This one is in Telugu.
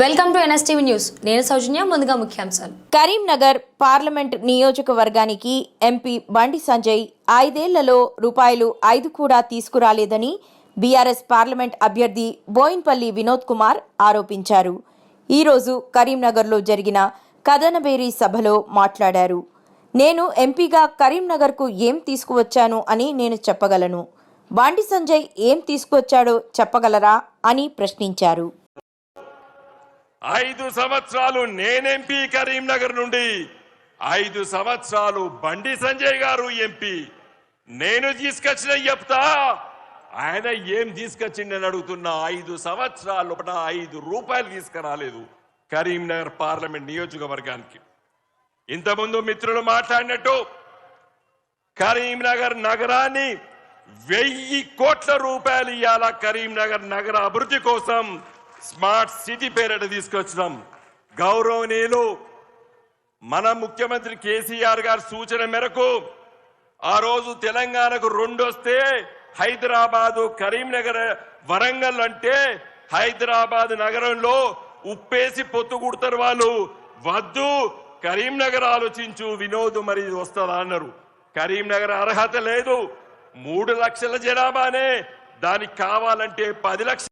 Welcome to NSTV news. నేను సౌజన్య ముందుగా ముఖ్యాంశాలు. కరీంనగర్ పార్లమెంట్ నియోజకవర్గానికి ఎంపీ బండి సంజయ్ ఐదేళ్ళలో రూపాయలు ఐదు కూడా తీసుకురాలేదని బీఆర్ఎస్ పార్లమెంట్ అభ్యర్థి బోయిన్పల్లి వినోద్ కుమార్ ఆరోపించారు. ఈరోజు కరీంనగర్లో జరిగిన కదనబేరి సభలో మాట్లాడారు. నేను ఎంపీగా కరీంనగర్కు ఏం తీసుకువచ్చాను అని నేను చెప్పగలను. బండి సంజయ్ ఏం తీసుకువచ్చాడో చెప్పగలరా అని ప్రశ్నించారు. ఐదు సంవత్సరాలు నేనెంపీ కరీంనగర్ నుండి ఐదు సంవత్సరాలు బండి సంజయ్ గారు ఎంపీ. నేను తీసుకొచ్చిన చెప్తా ఆయన ఏం తీసుకొచ్చిండని అడుగుతున్నా ఐదు సంవత్సరాల లోపల ఐదు రూపాయలు తీసుకురాలేదు కరీంనగర్ పార్లమెంట్ నియోజకవర్గానికి. ఇంతకుముందు మిత్రులు మాట్లాడినట్టు కరీంనగర్ నగరాన్ని వెయ్యి కోట్ల రూపాయలు ఇవ్వాల కరీంనగర్ నగర అభివృద్ధి కోసం? స్మార్ట్ సిటీ పేరిట తీసుకొచ్చినాం. గౌరవనీయులు మన ముఖ్యమంత్రి కేసీఆర్ గారి సూచన మేరకు ఆ రోజు తెలంగాణకు రెండు వస్తే హైదరాబాదు కరీంనగర్ వరంగల్ అంటే హైదరాబాద్ నగరంలో ఉప్పేసి పొత్తు కుడతారు వాళ్ళు. వద్దు కరీంనగర్ ఆలోచించు వినోద్ మరి వస్తుందా అన్నారు. కరీంనగర్ అర్హత లేదు. మూడు లక్షల జనాభానే దానికి కావాలంటే పది లక్షల